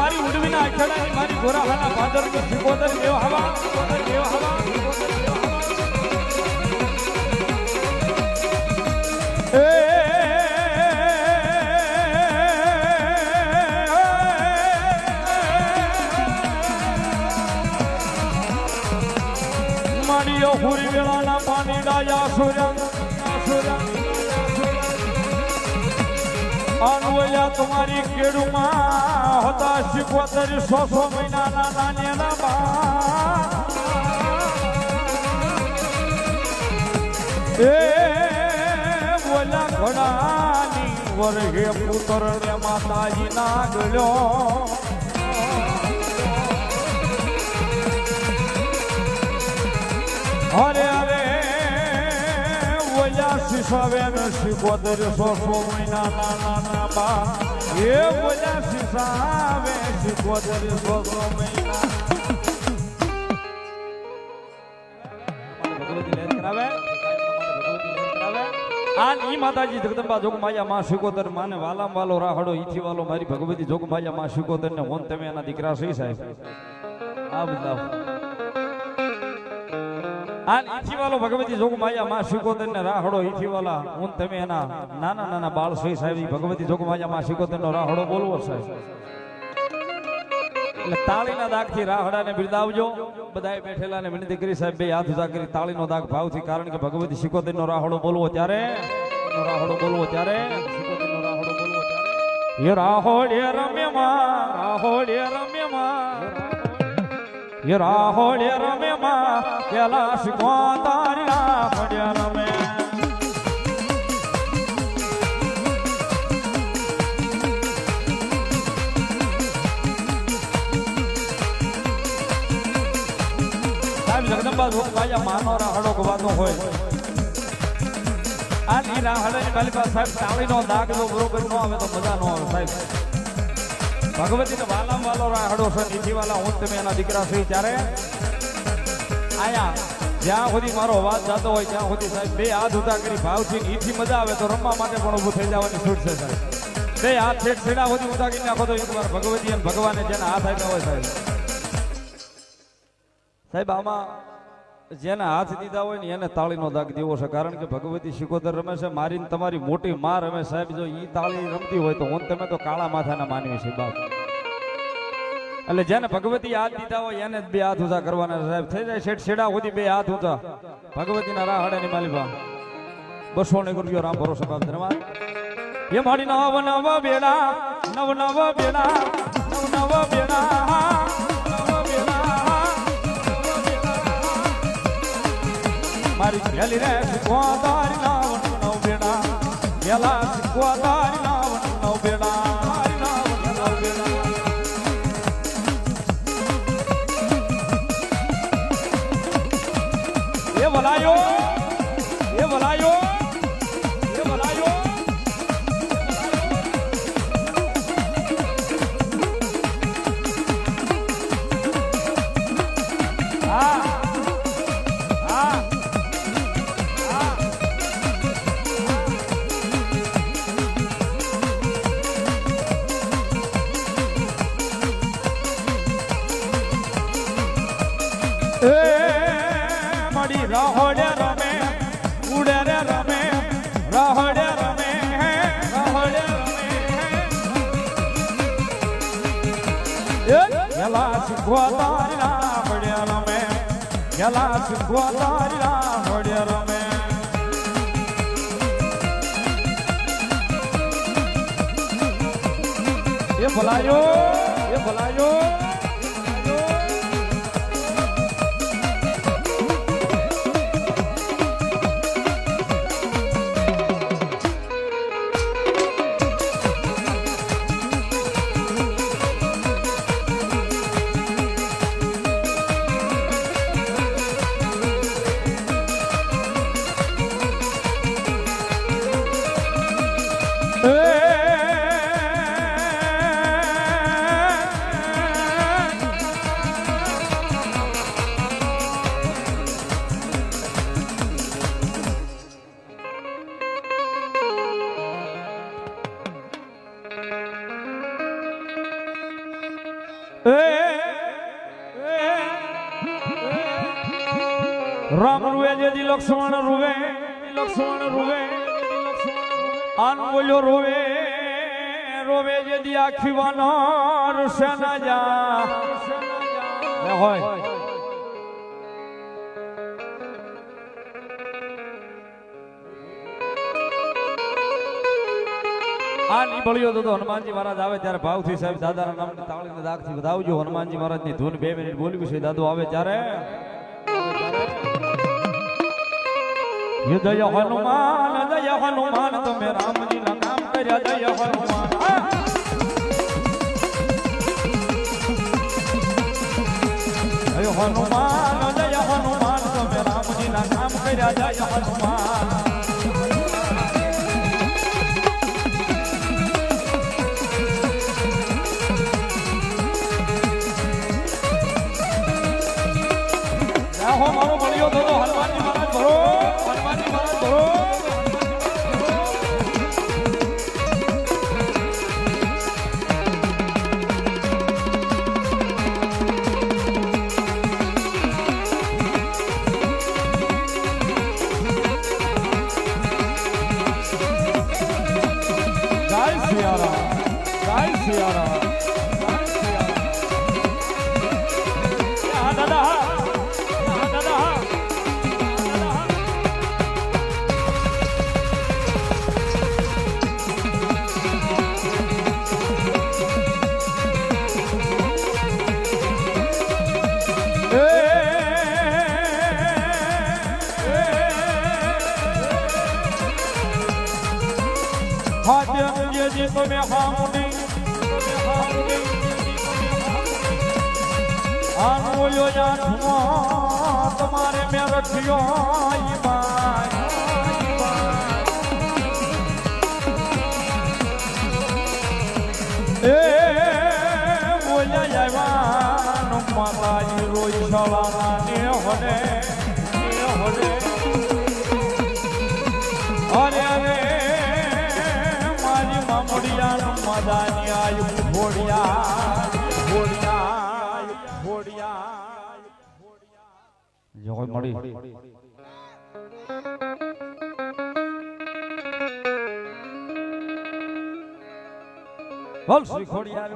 મારી ઉડવીના અખેડાની મારી ગોરાહાના ભાદર સિકોદર દેવ હવા સિકોદર દેવ હવા દેવ હવા. હુરી સુરંગ સુરંગ અનવયા તમારી કેડુમાં હતા શીખવતર સો સો મહિનાના નાન્યાના બા. એ બોલા ઘોડાની વર્ગે પુત્ર ને માતાજી ના ગળ્યો અરે અરે ઓલા શિશાવે ને શીખોતર સો સો મહિના ના નાના બા એ શિશાવે શીખોતર સો સો મહિના ભગવતી લહેર કરાવે ભગવતી લહેર આ માતાજી જગદંબા જોગમાયા માં શિકોતર માને વાલામ વાલો રાહડો, ઈથી વાલો મારી ભગવતી જોગમાયા માં શિકોતર ને હોન તમે એના દીકરા સહી સાહેબ. આ બધા આ ઈથી વાલો ભગવતી જોગમાયા માં શિકોતર ને રાહડો ઈથી વાલા હું તમે એના નાના નાના બાળ સહી સાહેબ ભગવતી જોગમાયા માં શિકોતર નો રાહડો બોલવો સાહેબ એટલે તાળીના દાગથી રાહડાને બિરદાવજો. બધાએ બેઠેલા ને વિનંતી કરી સાહેબ, બે હાથ ઉધા કરી તાળીનો દાગ ભાવથી, કારણ કે ભગવતી શિકોતરનો રાહડો બોલવો ત્યારે? રાહડો બોલવો ત્યારે? શિકોતરનો રાહડો બોલવો ત્યારે? રાહોડે રમ્યમાં રાહોડે રમ્યમાં હે રાહોડે રમ્યમાં પેલા શિકોતારી રાહોડે રમે. સાહેબ, જગદંબા રાહડો ગવાતો હોય. આ લીલા હળે પાસે સાહેબ તાળીનો દાગ જો બરોબર ન આવે તો મજા ન આવે સાહેબ. ભગવતીને વાલામ વાલો રાહડો છે નીતિ વાલા હું તમે એના દીકરા છું. ત્યારે આયા, જ્યાં સુધી મારો અવાજ જતો હોય, ત્યાં સુધી સાહેબ બે હાથ ઉતા કરી ભાવથી ઈથી મજા આવે તો રમવા માટે પણ ઊભું થઈ જવાની છૂટ છે, સાહેબ. બે હાથ છેક છેડા સુધી ઉતા કરી નાખો તો એકવાર ભગવતી અને ભગવાને જેના હાથ આપ્યા હોય સાહેબ. સાહેબ, આમાં જેના હાથ દીધા હોય ને એને તાળીનો દાગ દેવો છે. કારણ કે ભગવતી શિકોદર રમે છે, મારીને તમારી મોટી માં રમે સાહેબ, જો ઈ તાળી રમતી હોય તો હું તમે તો કાળા માથાના માનવી છે બાપ. એટલે જેને ભગવતી હાથ દીધા હોય એને બે હાથ ઊંચા કરવાના સાહેબ. થઈ જાય શેઠ છેડા સુધી બે હાથ ઊંચા. ભગવતીના રાહડાની માલિકા બસો ને ગુરુયો રામ ભરોસો બાપ ધરવા એ મારી નવ નવ બેડા, નવ નવ બેડા, નવ નવ બેડા. મારી ઘેલી રે શીખવાદારી નાવણ નવ બેડા ગેલા શીખવાદારી નાવણ નવ રાહોડે રમે, ઉડે રે રમે, રાહોડે રમે રાહોડે રમે. ગેલા શીખવા તારી રાહોડે રમે ગેલા શીખવા તારી રાહોડે રમે. એ ભલાયો એ ભલાયો. રામ રૂવે જેથી લક્ષ્મણ રૂવે લક્ષ્મણ રૂવે, આન બોલ્યો, રોવે રોવે જેથી આખી વાનર સેના જા. હોય. આ નીકળ્યો તો હનુમાનજી મહારાજ આવે ત્યારે ભાવથી સાહેબ દાદાના નામની તાળીને દાગથી વધાવજો. હનુમાનજી મહારાજની ધૂન બે મિનિટ બોલવી છે. દાદુ આવે ત્યારે. જય હનુમાન જય હનુમાન, તમે રામજીના નામ કર્યા. જય હનુમાન. જય હનુમાન જય હનુમાન, તમે રામજીના નામ કર્યા. જય હનુમાન. સિયારામ જય સિયારામ હાજર હામુની તમે હામુની આન બોલ્યો જાઠમો તમારે મેં રખ્યો ઈમાન એ બોલ્યા જવાનું માતાજી રોજ સવાના મામડિયાનું મદાની આયુ ઘોડિયા ઘોડિયા ઘોડિયા જો કોઈ મળી. બોલ શ્રી ખોડિયાર